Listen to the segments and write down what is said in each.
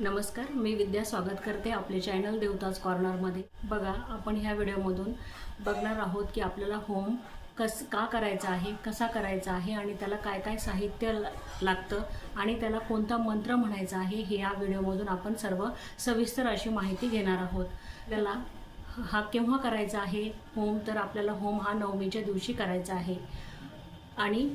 नमस्कार मी विद्या स्वागत करते आपले चॅनल देवताज कॉर्नरमध्ये बघा आपण ह्या व्हिडिओमधून बघणार आहोत की आपल्याला होम कस का करायचा आहे कसा करायचा आहे आणि त्याला काय काय साहित्य लागतं आणि त्याला कोणता मंत्र म्हणायचा आहे हे या व्हिडिओमधून आपण सर्व सविस्तर अशी माहिती घेणार आहोत. त्याला हा केव्हा करायचा आहे? होम तर आपल्याला होम हा नवमीच्या दिवशी करायचा आहे. आणि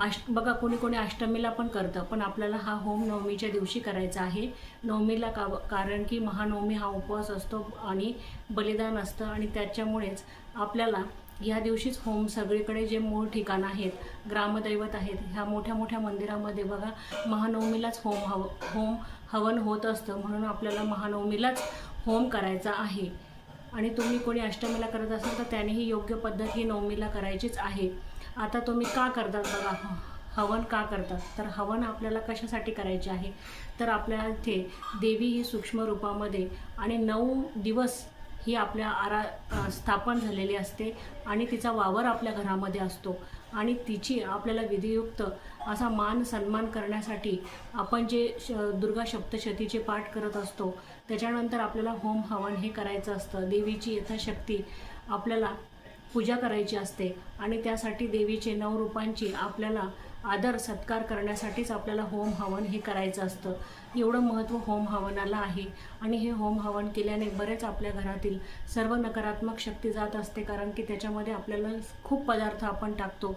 अष्ट बघा कोणी कोणी अष्टमीला पण करतं पण आपल्याला हा होम नवमीच्या दिवशी करायचा आहे. नवमीला का कारण की महानवमी हा उपवास असतो आणि बलिदान असतं आणि त्याच्यामुळेच आपल्याला ह्या दिवशीच होम सगळीकडे जे मूळ ठिकाण आहेत ग्रामदैवत आहेत ह्या मोठ्या मोठ्या मंदिरामध्ये बघा महानवमीलाच होम हव होम हवन होत असतं. म्हणून आपल्याला महानवमीलाच होम करायचा आहे. आणि तुम्ही कोणी अष्टमीला करत असाल तर त्यानेही योग्य पद्धत ही नवमीला करायचीच आहे. आता तुम्ही का करतात बघा. ह- हवन का करतात तर हवन आपल्याला कशासाठी करायचे आहे? तर आपल्या इथे देवी ही सूक्ष्म रूपामध्ये आणि नऊ दिवस ही आपल्या आरा स्थापन झालेली असते आणि तिचा वावर आपल्या घरामध्ये असतो. आणि तिची आपल्याला विधियुक्त असा मान सन्मान करण्यासाठी आपण जे श दुर्गा सप्तशतीचे पाठ करत असतो त्याच्यानंतर आपल्याला होम हवन हे करायचं असतं. देवीची यथाशक्ती आपल्याला पूजा करायची असते आणि त्यासाठी देवीचे नऊ रूपांची आपल्याला आदर सत्कार करण्यासाठीच आपल्याला होम हवन हे करायचं असतं. एवढं महत्त्व होम हवनाला आहे. आणि हे होम हवन केल्याने बरेच आपल्या घरातील सर्व नकारात्मक शक्ती जात असते कारण की त्याच्यामध्ये आपल्याला खूप पदार्थ आपण टाकतो.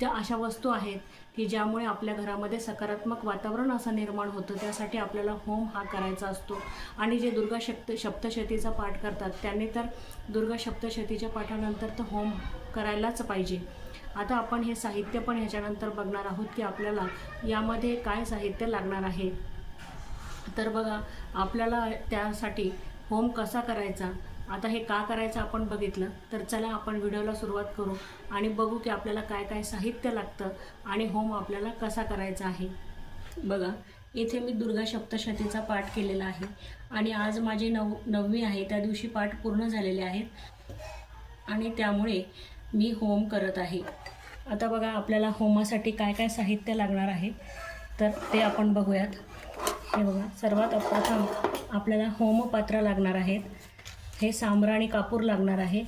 त्या अशा वस्तू आहेत की ज्यामुळे आपल्या घरामध्ये सकारात्मक वातावरण असं निर्माण होतं. त्यासाठी आपल्याला होम हा करायचा असतो. आणि जे दुर्गा शक्त सप्तशतीचा पाठ करतात त्यांनी तर दुर्गा सप्तशतीच्या पाठानंतर तर होम करायलाच पाहिजे. आता आपण हे साहित्य पण ह्याच्यानंतर बघणार आहोत की आपल्याला यामध्ये काय साहित्य लागणार आहे. तर बघा आपल्याला त्यासाठी होम कसा करायचा आता हे का करायचं आपण बघितलं तर चला आपण व्हिडिओला सुरुवात करू आणि बघू की आपल्याला काय काय साहित्य लागतं आणि होम आपल्याला कसा करायचा आहे. बघा इथे मी दुर्गा सप्तशतीचा पाठ केलेला आहे आणि आज माझी नव नववी आहे त्या दिवशी पाठ पूर्ण झालेले आहेत आणि त्यामुळे मी होम करत आहे. आता बघा आपल्याला होमासाठी काय काय साहित्य लागणार आहे तर ते आपण बघूयात. हे बघा सर्वात प्रथम आपल्याला होमपात्र लागणार आहेत. हे सांब्राणी कापूर लागणार आहे.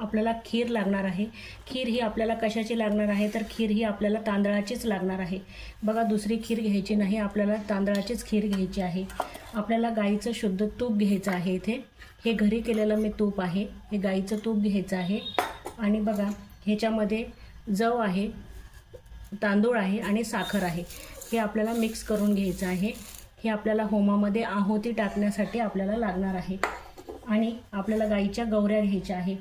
आपल्याला खीर लागणार आहे. खीर ही आपल्याला कशाची लागणार आहे? तर खीर ही आपल्याला तांदळाचीच लागणार आहे. बघा दुसरी खीर घ्यायची नाही आपल्याला तांदळाचीच खीर घ्यायची आहे. आपल्याला गाईचं शुद्ध तूप घ्यायचं आहे इथे. हे घरी केलेलं मी तूप आहे. हे गाईचं तूप घ्यायचं आहे. आणि बघा ह्याच्यामध्ये जव आहे तांदूळ आहे आणि साखर आहे. हे आपल्याला मिक्स करून घ्यायचं आहे. हे आपल्याला होमामध्ये आहोती टाकण्यासाठी आपल्याला लागणार आहे. आणि आपल्याला गाईच्या गौऱ्या घ्यायच्या आहे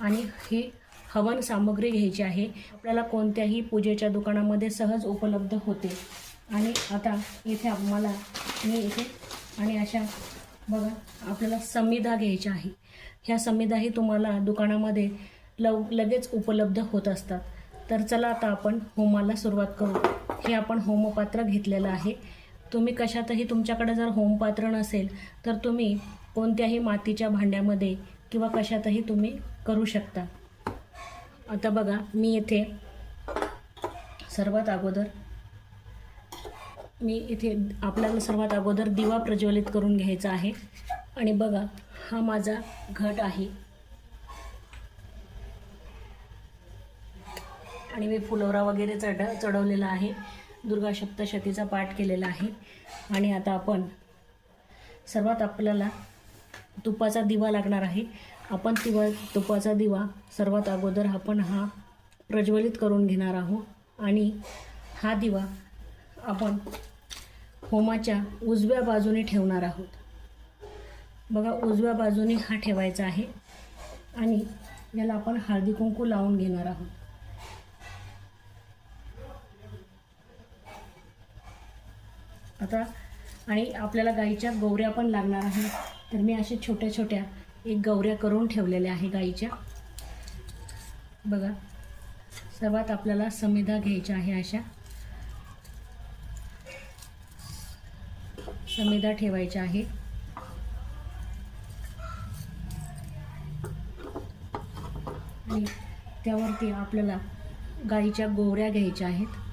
आणि ही हवन सामग्री घ्यायची आहे. आपल्याला कोणत्याही पूजेच्या दुकानामध्ये सहज उपलब्ध होते. आणि आता इथे आम्हाला मी इथे आणि अशा बघा आपल्याला संविधा घ्यायच्या आहे. ह्या संविधाही तुम्हाला दुकानामध्ये लव लगेच उपलब्ध होत असतात. तर चला आता आपण होमाला सुरुवात करू. हे आपण होमपात्र घेतलेलं आहे. तुम्ही कशातही तुमच्याकडे जर होमपात्र नसेल तर तुम्ही कोणत्याही मातीच्या भांड्यामध्ये किंवा कशातही तुम्ही करू शकता. आता बघा मी इथे सर्वात अगोदर मी इथे आपल्याला सर्वात अगोदर दिवा प्रज्वलित करून घ्यायचा आहे. आणि बघा हा माझा घट आहे. आणि मी फुलोरा वगैरे चढ चढवलेला आहे. दुर्गा सप्तशतीचा पाठ केलेला आहे. आणि आता आपण सर्वात आपल्याला तुपाचा दिवा लागणार आहे. आपण तिवा तुपाचा दिवा सर्वात अगोदर आपण हा प्रज्वलित करून घेणार आहोत. आणि हा दिवा आपण होमाच्या उजव्या बाजूने ठेवणार आहोत. बघा उजव्या बाजूने हा ठेवायचा आहे. आणि याला आपण हळदी कुंकू लावून घेणार आहोत. आता. आणि आपल्याला गाईच्या गौऱ्या पण लागणार आहे तर मी अशा छोट्या छोट्या एक गौऱ्या करून ठेवलेल्या आहे गाईच्या. बघा. सर्वात आपल्याला समिधा घ्यायच्या आहे अशा. समिधा ठेवायच्या आहे. आणि त्यावरती आपल्याला गाईच्या गोवऱ्या घ्यायच्या आहेत.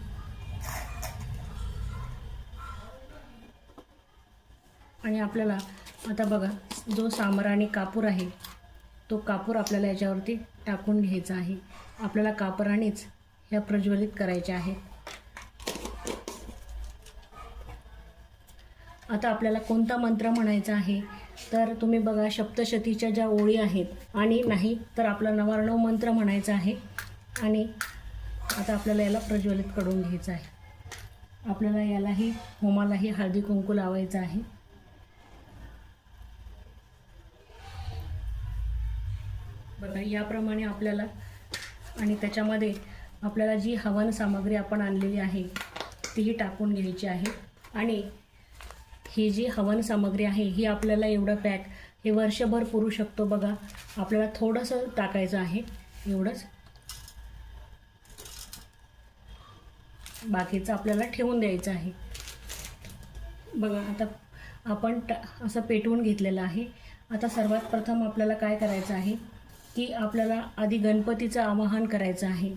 आपल्याला आता बघा जो सामराणी कापूर आहे तो कापूर आपल्याला याच्यावरती टाकून घ्यायचा आहे. आपल्याला कापरानेच ह्या प्रज्वलित करायच्या आहेत आता आपल्याला कोणता मंत्र म्हणायचा आहे? तर तुम्ही बघा सप्तशतीच्या ज्या ओळी आहेत आणि नाही तर आपला नवार्णव मंत्र म्हणायचा आहे आणि आता आपल्याला याला प्रज्वलित करून घ्यायचं आहे. आपल्याला यालाही होमालाही हळदी कुंकू लावायचं आहे. बघा याप्रमाणे आपल्याला आणि त्याच्यामध्ये आपल्याला जी हवन सामग्री आपण आणलेली आहे तीही टाकून घ्यायची आहे. आणि ही जी हवन सामग्री आहे ही आपल्याला एवढं पॅक हे वर्षभर पुरू शकतो बघा. आपल्याला थोडंसं टाकायचं आहे एवढंच. बाकीचं आपल्याला ठेवून द्यायचं आहे. बघा आता आपण टा असं पेटवून घेतलेलं आहे. आता सर्वात प्रथम आपल्याला काय करायचं आहे की आपल्याला आधी गणपतीचं आवाहन करायचं आहे.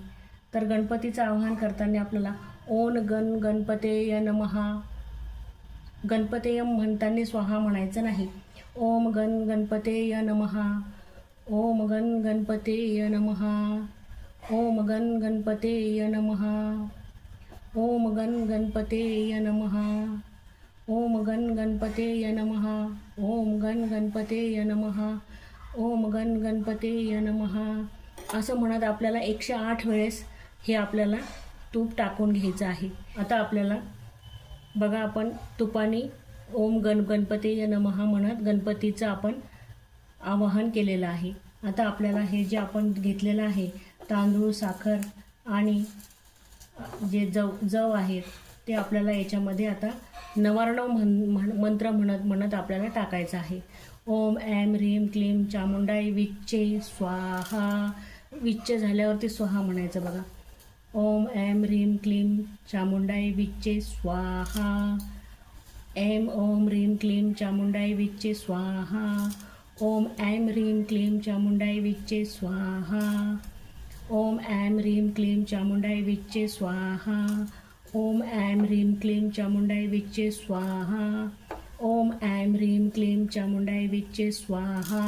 तर गणपतीचं आवाहन करताना आपल्याला ओन गण गणपते नमहा. गणपतेयम म्हणताना स्वाहा म्हणायचं नाही. ओम गण गणपतेय नमहा. ओम गण गणपतेय नमहा. ओम गण गणपतेय नमहा. ओम गण गणपतेय नमहा. ओम गण गणपतेय नमहा. ओम गण गणपतेय नमहा. ओम गण गणपती य महा असं म्हणत आपल्याला एकशे आठ वेळेस हे आपल्याला तूप टाकून घ्यायचं आहे. आता आपल्याला बघा आपण तुपाने ओम गण गणपती नमहा म्हणत गणपतीचं आपण आवाहन केलेलं आहे. आता आपल्याला हे जे आपण घेतलेलं आहे तांदूळ साखर आणि जे जव जव आहेत ते आपल्याला याच्यामध्ये आता नवार्णव म्हण म्हण मंत्र म्हणत म्हणत आपल्याला टाकायचं आहे. ओम ॲम ह्रीम क्लीम चामुंडाई विच्चे स्वाहा. विच्चे झाल्यावरती स्वाहा म्हणायचं बघा. ओम ऐं ह्रीम क्लीं चामुंडाई विच्चे स्वाहा. ऐं ओम ह्रीम क्लीं चामुंडाई विच्चे स्वाहा. ओम ऐं ह्रीम क्लीं चामुंडाई विच्चे स्वाहा. ओम ऐं ह्रीम क्लीं चामुंडाई विच्चे स्वाहा. ओम ऐं ह्रीं क्लीं चामुंडाई विच्चे स्वाहा। ओम ऐं ह्रीं क्लीं चामुंडाई विच्चे स्वाहा।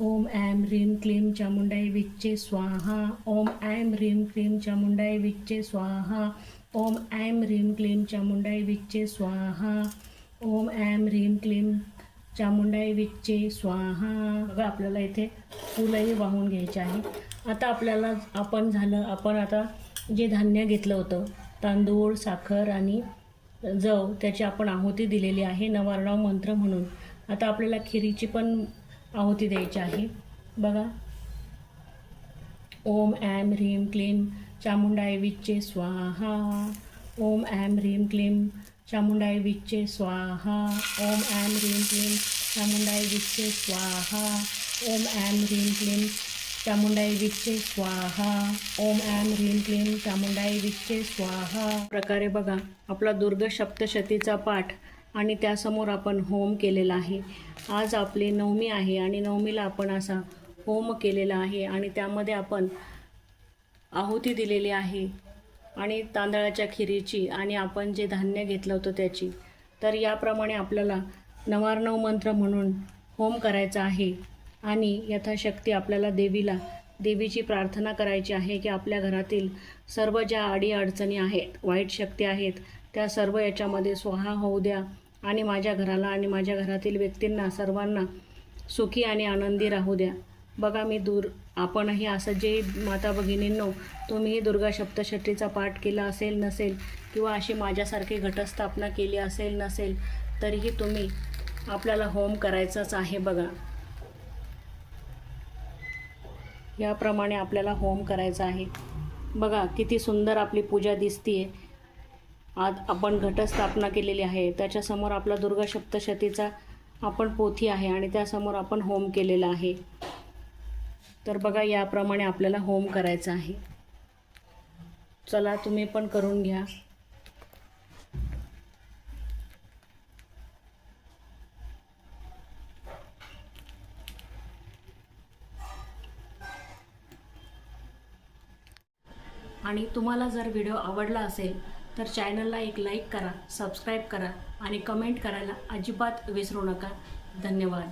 ओम ऐं ह्रीं क्लीं चामुंडाई विच्चे स्वाहा। ओम ऐं ह्रीं क्लीं चामुंडाई विच्चे स्वाहा। ओम ऐं ह्रीं क्लीं चामुंडाई विच्चे स्वाहा। ओम ऐं ह्रीं क्लीं चामुंडाई विच्चे स्वाहा। बघा आपल्याला इथे फुलंही वाहून घ्यायचे आहे. आता आपल्याला आपण झालं आपण आता जे धान्य घेतलं होतं तांदूळ साखर आणि जव त्याची आपण आहुती दिलेली आहे नवारणाव मंत्र म्हणून. आता आपल्याला खिरीची पण आहुती द्यायची आहे. बघा. ओम ऐं ह्रीम क्लीम चामुंडाई विच्चे स्वाहा. ओम ॲम ह्रीम क्लीं चामुंडाई विच्चे स्वाहा. ओम ॲम ह्रीम क्लीम चामुंडाई विच्चे स्वाहा. ओम ॲम ह्रीम क्लीम चामुंडाई विच्चे स्वाहा. ओम ॲम ह्रीम क्लीम चामुंडाई विच्चे स्वाहा. प्रकारे बघा आपला दुर्ग सप्तशतीचा पाठ आणि त्यासमोर आपण होम केलेला आहे. आज आपली नवमी आहे आणि नवमीला आपण असा होम केलेला आहे आणि त्यामध्ये आपण आहुती दिलेली आहे आणि तांदळाच्या खिरीची आणि आपण जे धान्य घेतलं होतं त्याची. तर याप्रमाणे आपल्याला नवारनव मंत्र म्हणून होम करायचा आहे. आणि यथाशक्ती आपल्याला देवीला देवीची प्रार्थना करायची आहे की आपल्या घरातील सर्व ज्या अडीअडचणी आहेत वाईट शक्ती आहेत त्या सर्व याच्यामध्ये स्वाहा होऊ द्या. आणि माझ्या घराला आणि माझ्या घरातील व्यक्तींना सर्वांना सुखी आणि आनंदी राहू द्या. बघा मी दूर आपणही असं जे माता भगिनींनो तुम्हीही दुर्गा सप्तशतीचा पाठ केला असेल नसेल किंवा अशी माझ्यासारखी घटस्थापना केली असेल नसेल तरीही तुम्ही आपल्याला होम करायचंच आहे बघा. याप्रमाणे आपल्याला होम करायचा आहे. बघा किती सुंदर आपली पूजा दिसतीये. आज आपण घटस्थापना केलेली आहे. त्याच्यासमोर आपला दुर्गा सप्तशतीचा आपण पोथी आहे आणि त्यासमोर आपण होम केलेला आहे. तर बघा याप्रमाणे आपल्याला होम करायचा आहे. चला तुम्ही पण करून घ्या. आणि तुम्हाला जर व्हिडिओ आवडला असेल तर चॅनलला एक लाईक करा सबस्क्राईब करा आणि कमेंट करायला अजिबात विसरू नका. धन्यवाद.